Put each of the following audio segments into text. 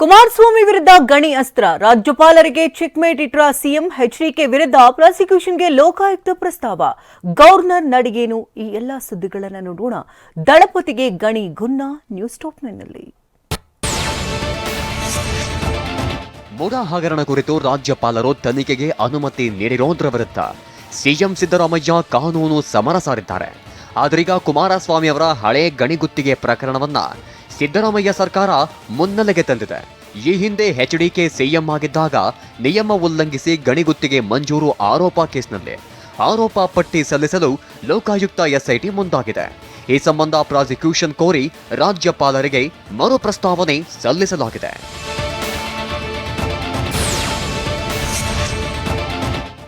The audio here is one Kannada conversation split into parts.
ಕುಮಾರಸ್ವಾಮಿ ವಿರುದ್ಧ ಗಣಿ ಅಸ್ತ್ರ. ರಾಜ್ಯಪಾಲರಿಗೆ ಚೆಕ್ಮೇಟ್ ಇಟ್ರ ಸಿಎಂ ಎಚ್ಡಿಕೆ ವಿರುದ್ಧ ಪ್ರಾಸಿಕ್ಯೂಷನ್ಗೆ ಲೋಕಾಯುಕ್ತ ಪ್ರಸ್ತಾವ. ಗವರ್ನರ್ ನಡಿಗೇನು? ಈ ಎಲ್ಲಾ ಸುದ್ದಿಗಳನ್ನು ನೋಡೋಣ. ದಳಪತಿಗೆ ಗಣಿ ಗುನ್ನ ನ್ಯೂಸ್ ಟಾಪ್ನಲ್ಲಿ ಬುಡ ಹಗರಣ ಕುರಿತು ರಾಜ್ಯಪಾಲರು ತನಿಖೆಗೆ ಅನುಮತಿ ನೀಡಿರೋದ್ರ ವಿರುದ್ಧ ಸಿಎಂ ಸಿದ್ದರಾಮಯ್ಯ ಕಾನೂನು ಸಮರ ಸಾರಿದ್ದಾರೆ. ಆದ್ರೀಗ ಕುಮಾರಸ್ವಾಮಿ ಅವರ ಹಳೆ ಗಣಿಗುತ್ತಿಗೆ ಪ್ರಕರಣವನ್ನ ಸಿದ್ದರಾಮಯ್ಯ ಸರ್ಕಾರ ಮುನ್ನೆಲೆಗೆ ತಂದಿದೆ. ಈ ಹಿಂದೆ ಎಚ್ಡಿಕೆ ಸಿಎಂ ಆಗಿದ್ದಾಗ ನಿಯಮ ಉಲ್ಲಂಘಿಸಿ ಗಣಿಗುತ್ತಿಗೆ ಮಂಜೂರು ಆರೋಪ ಕೇಸ್ನಲ್ಲಿ. ಆರೋಪ ಪಟ್ಟಿ ಸಲ್ಲಿಸಲು ಲೋಕಾಯುಕ್ತ ಎಸ್ಐಟಿ ಮುಂದಾಗಿದೆ. ಈ ಸಂಬಂಧ ಪ್ರಾಸಿಕ್ಯೂಷನ್ ಕೋರಿ ರಾಜ್ಯಪಾಲರಿಗೆ ಮರು ಪ್ರಸ್ತಾವನೆ ಸಲ್ಲಿಸಲಾಗಿದೆ.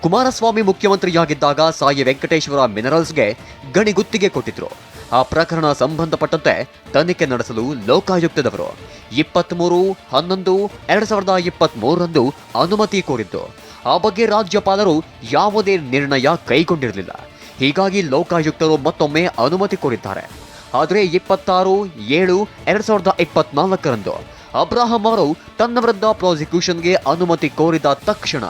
ಕುಮಾರಸ್ವಾಮಿ ಮುಖ್ಯಮಂತ್ರಿಯಾಗಿದ್ದಾಗ ಸಾಯಿ ವೆಂಕಟೇಶ್ವರ ಮಿನರಲ್ಸ್ಗೆ ಗಣಿ ಗುತ್ತಿಗೆ ಕೊಟ್ಟಿದ್ರು. ಆ ಪ್ರಕರಣ ಸಂಬಂಧಪಟ್ಟಂತೆ ತನಿಖೆ ನಡೆಸಲು ಲೋಕಾಯುಕ್ತದವರು ಇಪ್ಪತ್ಮೂರು, ಹನ್ನೊಂದು, ಎರಡ್ ಸಾವಿರದ ಇಪ್ಪತ್ತ್ ಮೂರರಂದು ಅನುಮತಿ ಕೋರಿದ್ದು. ಆ ಬಗ್ಗೆ ರಾಜ್ಯಪಾಲರು ಯಾವುದೇ ನಿರ್ಣಯ ಕೈಗೊಂಡಿರಲಿಲ್ಲ. ಹೀಗಾಗಿ ಲೋಕಾಯುಕ್ತರು ಮತ್ತೊಮ್ಮೆ ಅನುಮತಿ ಕೋರಿದ್ದಾರೆ. ಆದರೆ ಇಪ್ಪತ್ತಾರು, ಏಳು, ಎರಡ್ ಸಾವಿರದ ಇಪ್ಪತ್ನಾಲ್ಕರಂದು ಅಬ್ರಾಹಂ ಅವರು ತನ್ನ ವಿರುದ್ಧ ಪ್ರಾಸಿಕ್ಯೂಷನ್ಗೆ ಅನುಮತಿ ಕೋರಿದ ತಕ್ಷಣ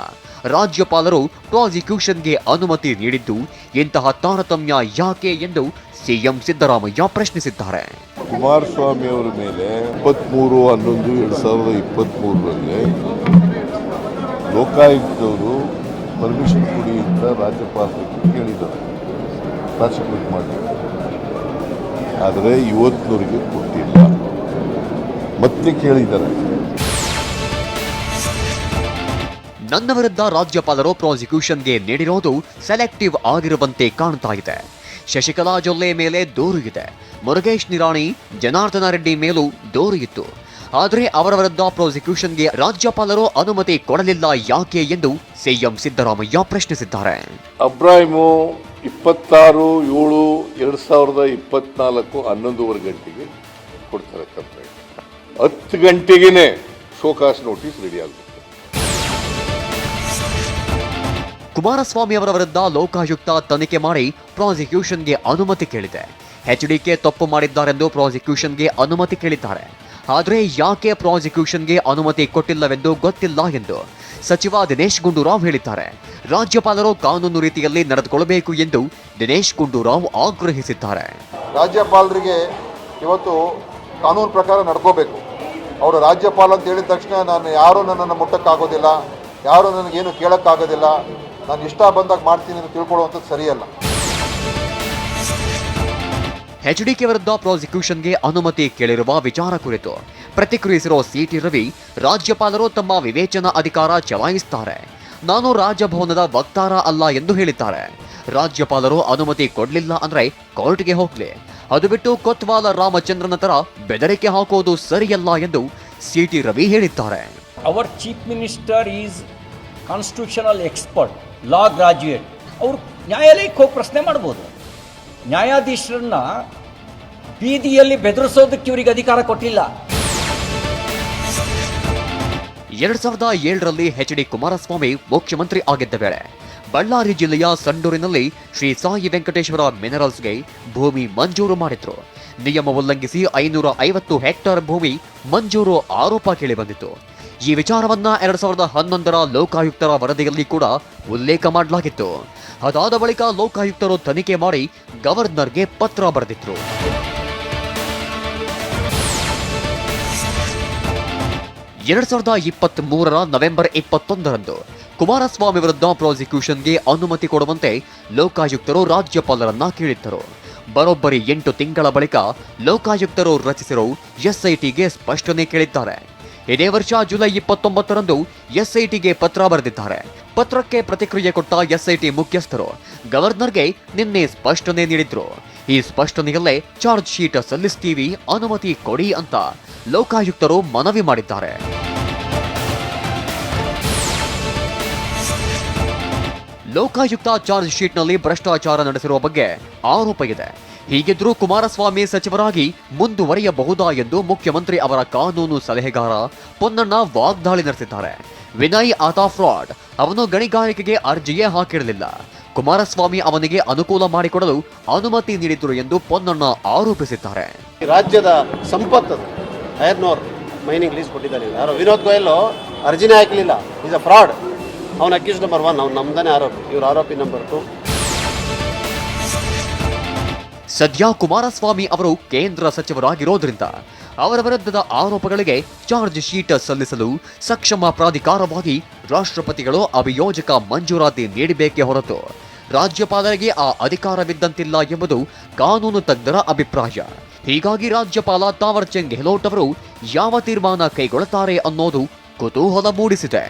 ರಾಜ್ಯಪಾಲರು ಪ್ರಾಸಿಕ್ಯೂಷನ್ಗೆ ಅನುಮತಿ ನೀಡಿದ್ದು ಇಂತಹ ತಾರತಮ್ಯ ಯಾಕೆ ಎಂದು ಸಿಎಂ ಸಿದ್ದರಾಮಯ್ಯ ಪ್ರಶ್ನಿಸಿದ್ದಾರೆ. ಕುಮಾರಸ್ವಾಮಿ ಅವರ ಮೇಲೆ ಇಪ್ಪತ್ತ್ಮೂರು ಹನ್ನೊಂದು, ಎರಡು ಸಾವಿರದ ಇಪ್ಪತ್ತ್ಮೂರರಲ್ಲಿ ಲೋಕಾಯುಕ್ತವರು ಪರ್ಮಿಷನ್ ಕೊಡಿ ಅಂತ ರಾಜ್ಯಪಾಲರಿಗೆ ಕೇಳಿದರು. ಪ್ರಾಸಿಕ್ಯೂಟ್ ಮಾಡಿ. ಆದರೆ ಇವತ್ತಿನವರಿಗೆ ಕೊಟ್ಟಿಲ್ಲ ಮತ್ತೆ ಕೇಳಿದ್ದಾರೆ. ನನ್ನ ವಿರುದ್ಧ ರಾಜ್ಯಪಾಲರು ಪ್ರಾಸಿಕ್ಯೂಷನ್ಗೆ ನೀಡಿರೋದು ಸೆಲೆಕ್ಟಿವ್ ಆಗಿರುವಂತೆ ಕಾಣ್ತಾ ಇದೆ. ಶಶಿಕಲಾ ಜೊಲ್ಲೆ ಮೇಲೆ ದೂರು ಇದೆ. ಮುರುಗೇಶ್ ನಿರಾಣಿ, ಜನಾರ್ದನ ರೆಡ್ಡಿ ಮೇಲೂ ದೂರು ಇತ್ತು. ಆದರೆ ಅವರ ವಿರುದ್ಧ ಪ್ರಾಸಿಕ್ಯೂಷನ್ಗೆ ರಾಜ್ಯಪಾಲರು ಅನುಮತಿ ಕೊಡಲಿಲ್ಲ ಯಾಕೆ ಎಂದು ಸಿಎಂ ಸಿದ್ದರಾಮಯ್ಯ ಪ್ರಶ್ನಿಸಿದ್ದಾರೆ. ಅಬ್ರಾಹಿಮು ಇಪ್ಪತ್ತಾರು ಏಳು ಎರಡು ಸಾವಿರದ ಇಪ್ಪತ್ನಾಲ್ಕು ಹನ್ನೊಂದುವರೆ ಗಂಟೆಗೆ ಕೊಡ್ತಾರೆ ಹತ್ತು ಗಂಟೆಗೇನೆ ಶೋಕಾಸ್ ನೋಟಿಸ್ ರೆಡಿ ಆಗುತ್ತೆ ಕುಮಾರಸ್ವಾಮಿ ಅವರ ವಿರುದ್ಧ ಲೋಕಾಯುಕ್ತ ತನಿಖೆ ಮಾಡಿ ಪ್ರಾಸಿಕ್ಯೂಷನ್ಗೆ ಅನುಮತಿ ಕೇಳಿದೆ. ಎಚ್ಡಿಕೆ ತಪ್ಪು ಮಾಡಿದ್ದಾರೆಂದು ಪ್ರಾಸಿಕ್ಯೂಷನ್ಗೆ ಅನುಮತಿ ಕೇಳಿದ್ದಾರೆ. ಆದರೆ ಯಾಕೆ ಪ್ರಾಸಿಕ್ಯೂಷನ್ಗೆ ಅನುಮತಿ ಕೊಟ್ಟಿಲ್ಲವೆಂದು ಗೊತ್ತಿಲ್ಲ ಎಂದು ಸಚಿವ ದಿನೇಶ್ ಗುಂಡೂರಾವ್ ಹೇಳಿದ್ದಾರೆ. ರಾಜ್ಯಪಾಲರು ಕಾನೂನು ರೀತಿಯಲ್ಲಿ ನಡೆದುಕೊಳ್ಳಬೇಕು ಎಂದು ದಿನೇಶ್ ಗುಂಡೂರಾವ್ ಆಗ್ರಹಿಸಿದ್ದಾರೆ. ರಾಜ್ಯಪಾಲರಿಗೆ ಇವತ್ತು ಕಾನೂನು ಪ್ರಕಾರ ನಡ್ಕೋಬೇಕು. ಅವರು ರಾಜ್ಯಪಾಲ ಅಂತ ಹೇಳಿದ ತಕ್ಷಣ ನಾನು ಯಾರೂ ನನ್ನನ್ನು ಮುಟ್ಟಕ್ಕಾಗೋದಿಲ್ಲ, ಯಾರೂ ನನಗೇನು ಕೇಳೋಕ್ಕಾಗೋದಿಲ್ಲ ನಾನು ಇಷ್ಟ ಬಂದಾಗ ಮಾಡ್ತೀನಿ ಅಂತ ತಿಳ್ಕೊಳ್ಳುವಂಥದ್ದು ಸರಿಯಲ್ಲ. ಕೆ ವಿರುದ್ಧ ಪ್ರಾಸಿಕ್ಯೂಷನ್ಗೆ ಅನುಮತಿ ಕೇಳಿರುವ ವಿಚಾರ ಕುರಿತು ಪ್ರತಿಕ್ರಿಯಿಸಿರೋ ಸಿಟಿ ರವಿ ರಾಜ್ಯಪಾಲರು ತಮ್ಮ ವಿವೇಚನಾ ಅಧಿಕಾರ ಚಲಾಯಿಸುತ್ತಾರೆ. ನಾನು ರಾಜಭವನದ ವಕ್ತಾರ ಅಲ್ಲ ಎಂದು ಹೇಳಿದ್ದಾರೆ. ರಾಜ್ಯಪಾಲರು ಅನುಮತಿ ಕೊಡಲಿಲ್ಲ ಅಂದ್ರೆ ಕೋರ್ಟ್ಗೆ ಹೋಗ್ಲಿ. ಅದು ಬಿಟ್ಟು ಕೊತ್ವಾಲ ರಾಮಚಂದ್ರನ ತರ ಬೆದರಿಕೆ ಹಾಕೋದು ಸರಿಯಲ್ಲ ಎಂದು ಸಿಟಿ ರವಿ ಹೇಳಿದ್ದಾರೆ. Our chief minister is constitutional expert law graduate ಅವರು ನ್ಯಾಯಾಲಯಕ್ಕೆ ಹೋಗಿ ಪ್ರಶ್ನೆ ಮಾಡ್ಬೋದು. ನ್ಯಾಯಾಧೀಶರನ್ನ ಬೀದಿಯಲ್ಲಿ ಬೆದರಿಸೋದಕ್ಕೆ ಇವರಿಗೆ ಅಧಿಕಾರ ಕೊಟ್ಟಿಲ್ಲ. ಎರಡ್ ಸಾವಿರದ ಏಳರಲ್ಲಿ ಎಚ್ ಡಿ ಕುಮಾರಸ್ವಾಮಿ ಮುಖ್ಯಮಂತ್ರಿ ಆಗಿದ್ದ ವೇಳೆ ಬಳ್ಳಾರಿ ಜಿಲ್ಲೆಯ ಸಂಡೂರಿನಲ್ಲಿ ಶ್ರೀ ಸಾಯಿ ವೆಂಕಟೇಶ್ವರ ಮಿನರಲ್ಸ್ಗೆ ಭೂಮಿ ಮಂಜೂರು ಮಾಡಿದ್ರು. ನಿಯಮ ಉಲ್ಲಂಘಿಸಿ ಐನೂರ ಐವತ್ತು ಹೆಕ್ಟೇರ್ ಭೂಮಿ ಮಂಜೂರು ಆರೋಪ ಕೇಳಿಬಂದಿತ್ತು ಈ ವಿಚಾರವನ್ನ ಎರಡ್ ಸಾವಿರದ ಹನ್ನೊಂದರ ಲೋಕಾಯುಕ್ತರ ವರದಿಯಲ್ಲಿ ಕೂಡ ಉಲ್ಲೇಖ ಮಾಡಲಾಗಿತ್ತು. ಅದಾದ ಬಳಿಕ ಲೋಕಾಯುಕ್ತರು ತನಿಖೆ ಮಾಡಿ ಗವರ್ನರ್ಗೆ ಪತ್ರ ಬರೆದಿದ್ರು. ಎರಡ್ ಸಾವಿರದ ಇಪ್ಪತ್ತ್ ಮೂರರ ನವೆಂಬರ್ ಇಪ್ಪತ್ತೊಂದರಂದು ಕುಮಾರಸ್ವಾಮಿ ವಿರುದ್ಧ ಪ್ರಾಸಿಕ್ಯೂಷನ್ಗೆ ಅನುಮತಿ ಕೊಡುವಂತೆ ಲೋಕಾಯುಕ್ತರು ರಾಜ್ಯಪಾಲರನ್ನ ಕೇಳಿದ್ದರು. ಬರೋಬ್ಬರಿ ಎಂಟು ತಿಂಗಳ ಬಳಿಕ ಲೋಕಾಯುಕ್ತರು ರಚಿಸಿರೋ ಎಸ್ಐಟಿಗೆ ಸ್ಪಷ್ಟನೆ ಕೇಳಿದ್ದಾರೆ. ಇದೇ ವರ್ಷ ಜುಲೈ ಇಪ್ಪತ್ತೊಂಬತ್ತರಂದು ಎಸ್ಐಟಿಗೆ ಪತ್ರ ಬರೆದಿದ್ದಾರೆ. ಪತ್ರಕ್ಕೆ ಪ್ರತಿಕ್ರಿಯೆ ಕೊಟ್ಟ ಎಸ್ಐಟಿ ಮುಖ್ಯಸ್ಥರು, ಗವರ್ನರ್ಗೆ ನಿನ್ನೆ ಸ್ಪಷ್ಟನೆ ನೀಡಿದ್ರು. ಈ ಸ್ಪಷ್ಟನೆಯಲ್ಲೇ ಚಾರ್ಜ್ ಶೀಟ್ ಸಲ್ಲಿಸ್ತೀವಿ, ಅನುಮತಿ ಕೊಡಿ ಅಂತ ಲೋಕಾಯುಕ್ತರು ಮನವಿ ಮಾಡಿದ್ದಾರೆ. ಲೋಕಾಯುಕ್ತ ಚಾರ್ಜ್ ಶೀಟ್ನಲ್ಲಿ ಭ್ರಷ್ಟಾಚಾರ ನಡೆಸಿರುವ ಬಗ್ಗೆ ಆರೋಪ ಇದೆ. ಹೀಗಿದ್ರೂ ಕುಮಾರಸ್ವಾಮಿ ಸಚಿವರಾಗಿ ಮುಂದುವರಿಯಬಹುದಾ ಎಂದು ಮುಖ್ಯಮಂತ್ರಿ ಅವರ ಕಾನೂನು ಸಲಹೆಗಾರ ಪೊನ್ನಣ್ಣ ವಾಗ್ದಾಳಿ ನಡೆಸಿದ್ದಾರೆ. ವಿನಯ್ ಆತಾ ಫ್ರಾಡ್. ಅವನು ಗಣಿಗಾರಿಕೆಗೆ ಅರ್ಜಿಯೇ ಹಾಕಿರಲಿಲ್ಲ. ಕುಮಾರಸ್ವಾಮಿ ಅವನಿಗೆ ಅನುಕೂಲ ಮಾಡಿಕೊಡಲು ಅನುಮತಿ ನೀಡಿದರು ಎಂದು ಪೊನ್ನಣ್ಣ ಆರೋಪಿಸಿದ್ದಾರೆ. ರಾಜ್ಯದ ಸಂಪತ್ತು, ಐರ್ನೋರ್ ಮೈನಿಂಗ್ ಲೀಸ್ ಕೊಟ್ಟಿದ್ದಾನೆ ಯಾರೋ ವಿನೋದ್ ಗೋಯಲ್ ಅರ್ಜಿನೇ ಹಾಕಲಿಲ್ಲ ಇಸ್ ಅ ಫ್ರಾಡ್ ಅವನ ಅಕ್ಯೂಸ್ ನಂಬರ್ ಒನ್ ಅವ್ನು ನಮ್ದಾನೆ ಆರೋಪಿ. ಇವ್ರ ಆರೋಪಿ ನಂಬರ್ ಟು ಸದ್ಯ ಕುಮಾರಸ್ವಾಮಿ ಅವರು ಕೇಂದ್ರ ಸಚಿವರಾಗಿರೋದ್ರಿಂದ ಅವರ ವಿರುದ್ಧದ ಆರೋಪಗಳಿಗೆ ಚಾರ್ಜ್ ಶೀಟ್ ಸಲ್ಲಿಸಲು ಸಕ್ಷಮ ಪ್ರಾಧಿಕಾರವಾಗಿ ರಾಷ್ಟ್ರಪತಿಗಳು ಅಭಿಯೋಜಕ ಮಂಜೂರಾತಿ ನೀಡಬೇಕೇ ಹೊರತು ರಾಜ್ಯಪಾಲರಿಗೆ ಆ ಅಧಿಕಾರವಿದ್ದಂತಿಲ್ಲ ಎಂಬುದು ಕಾನೂನು ತಜ್ಞರ ಅಭಿಪ್ರಾಯ. ಹೀಗಾಗಿ ರಾಜ್ಯಪಾಲ ತಾವರ್ ಚಂದ್ ಗೆಹ್ಲೋಟ್ ಅವರು ಯಾವ ತೀರ್ಮಾನ ಕೈಗೊಳ್ಳುತ್ತಾರೆ ಅನ್ನೋದು ಕುತೂಹಲ ಮೂಡಿಸಿದೆ.